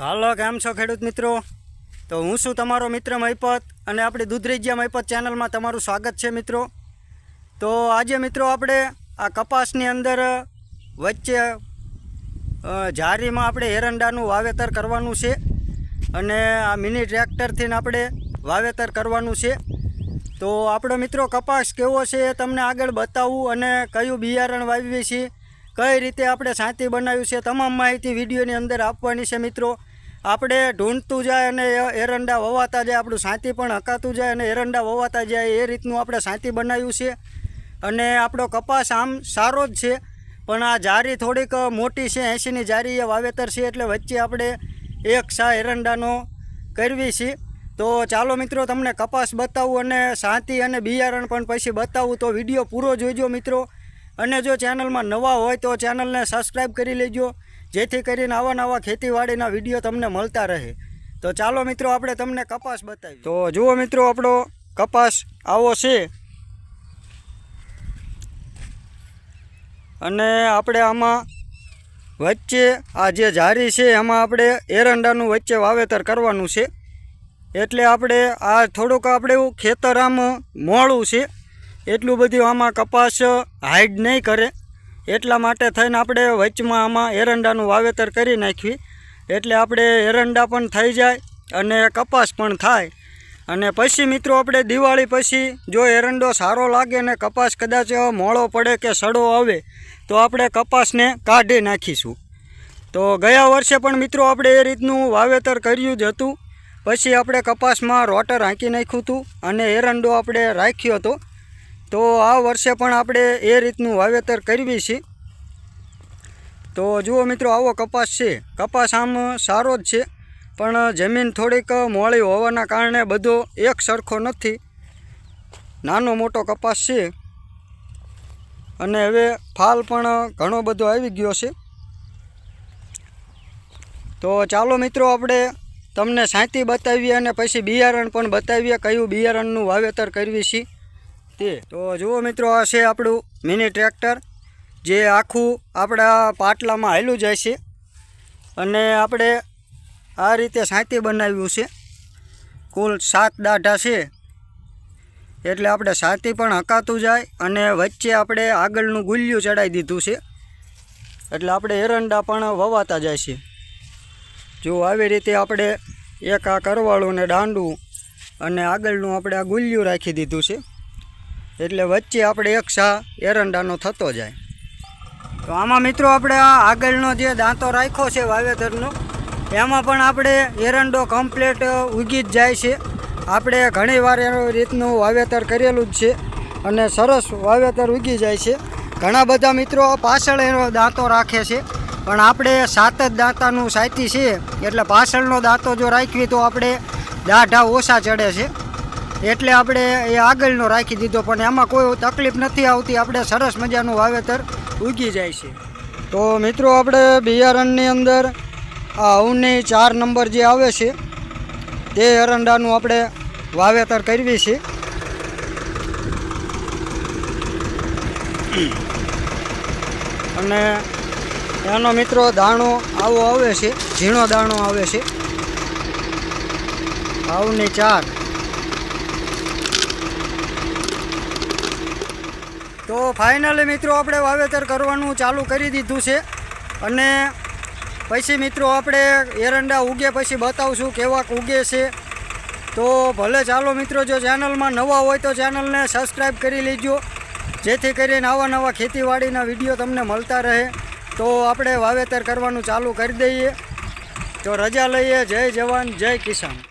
તો હાલો, કેમ છો ખેડૂત મિત્રો? તો હું છું તમારો મિત્ર મહિપત અને આપણી દૂધરેજિયા મહિપત ચેનલમાં તમારું સ્વાગત છે મિત્રો. તો આજે મિત્રો આપણે આ કપાસની અંદર વચ્ચે ઝારીમાં આપણે એરંડાનું વાવેતર કરવાનું છે અને આ મિની ટ્રેક્ટરથી આપણે વાવેતર કરવાનું છે. તો આપણો મિત્રો કપાસ કેવો છે એ તમને આગળ બતાવવું અને કયું બિયારણ વાવીએ છીએ, કઈ રીતે આપણે સાંતી બનાવ્યું છે, તમામ માહિતી વિડીયોની અંદર આપવાની છે મિત્રો. આપણે ઢૂંઢતું જાય અને એરંડા વવાતા જાય, આપણું સાંતી પણ હકાતું જાય અને એરંડા વવાતા જાય, એ રીતનું આપણે સાંતી બનાવ્યું છે. અને આપણો કપાસ આમ સારો જ છે, પણ આ જારી થોડીક મોટી છે, એંશીની જારી એ વાવેતર છે, એટલે વચ્ચે આપણે એક સા એરંડાનો કરવી છે. તો ચાલો મિત્રો, તમને કપાસ બતાવું અને સાંતી અને બિયારણ પણ પછી બતાવું. તો વીડિયો પૂરો જોઈજો મિત્રો. અને જો ચેનલમાં નવા હોય તો ચેનલને સબસ્ક્રાઈબ કરી લેજો. જેથી કરીને આવા નવા ખેતીવાડીના વીડિયો તમને મળતા રહે. તો ચાલો મિત્રો, આપણે તમને કપાસ બતાવીએ. તો જુઓ મિત્રો, આપણો કપાસ આવો છે. અને આપણે આમાં વચ્ચે આ જે જારી છે, એમાં આપણે એરંડાનું વચ્ચે વાવેતર કરવાનું છે. એટલે આપણે આ થોડુંક આપણે ખેતર આમ મોડું છે. એટલું બધું આમાં કપાસ હાઈડ નહીં કરે. એટલા માટે થઈને આપણે વચમાં આમાં એરંડાનું વાવેતર કરી નાખવી એટલે આપણે એરંડા પણ થઈ જાય અને કપાસ પણ થાય. અને પછી મિત્રો આપણે દિવાળી પછી જો એરંડો સારો લાગે ને કપાસ કદાચ મોળો પડે કે સડો આવે, તો આપણે કપાસને કાઢી નાખીશું. તો ગયા વર્ષે પણ મિત્રો આપણે એ રીતનું વાવેતર કર્યું જ હતું. પછી આપણે કપાસમાં રોટર હાંકી નાખ્યું હતું અને એરંડો આપણે રાખ્યો હતો. તો આ વર્ષે પણ આપણે એ રીતનું વાવેતર કરવી છે. તો જુઓ મિત્રો, આવો કપાસ છે. કપાસ આમ સારો જ છે, પણ જમીન થોડીક મોળી હોવાના કારણે બધો એક સરખો નથી. નાનો મોટો કપાસ છે. અને હવે ફાલ પણ ઘણો બધો આવી ગયો છે. તો ચાલો મિત્રો, આપણે તમને સાંતી બતાવીએ અને પછી બિયારણ પણ બતાવીએ, કયું બિયારણનું વાવેતર કરવી છે. તે. તો જુઓ મિત્રો, આ છે આપણું મિની ટ્રેક્ટર જે આખું આપણા પાટલામાં હાલું જાય છે. અને આપણે આ રીતે સાંતી બનાવ્યું છે. કુલ સાત દાઢા છે. એટલે આપણે સાતી પણ હકાતું જાય અને વચ્ચે આપણે આગળનું ગુલ્યું ચડાવી દીધું છે. એટલે આપણે એરંડા પણ વવાતા જાય છે. જો આવી રીતે આપણે એક આ કરવાળું ને દાંડું અને આગળનું આપણે આ ગુલ્યું રાખી દીધું છે. એટલે વચ્ચે આપણે એક સા એરંડાનો થતો જાય. તો આમાં મિત્રો આપણે આ આગળનો જે દાંતો રાખ્યો છે વાવેતરનો, એમાં પણ આપણે એરંડો કમ્પ્લેટ ઉગી જ જાય છે. આપણે ઘણીવાર એનું રીતનું વાવેતર કરેલું જ છે અને સરસ વાવેતર ઉગી જાય છે. ઘણા બધા મિત્રો પાછળ એનો દાંતો રાખે છે, પણ આપણે સાત જ દાંતાનું સાયતી છે. એટલે પાછળનો દાંતો જો રાખવી તો આપણે દાઢા ઓછા ચડે છે. એટલે આપણે એ આગળનો રાખી દીધો, પણ એમાં કોઈ તકલીફ નથી આવતી. આપણે સરસ મજાનું વાવેતર ઉગી જાય છે. તો મિત્રો, આપણે બિયારણની અંદર આ અવની ચાર નંબર જે આવે છે, તે એરંડાનું આપણે વાવેતર કરવી છે. અને એનો મિત્રો, દાણો આવો આવે છે, ઝીણો દાણો આવે છે. આવની ચાર. તો ફાઇનલી મિત્રો આપણે વાવેતર કરવાનું ચાલુ કરી દીધું છે. અને પછી મિત્રો આપણે એરંડા ઉગે પછી બતાવશું કેવાક ઉગે છે. તો ભલે ચાલો મિત્રો જો ચેનલમાં નવા હોય તો ચેનલને સબસ્ક્રાઈબ કરી લેજો. જેથી કરીને આવા નવા ખેતીવાડીના વીડિયો તમને મળતા રહે. તો આપણે વાવેતર કરવાનું ચાલુ કરી દઈએ. તો રજા લઈએ. જય જવાન, જય કિસાન.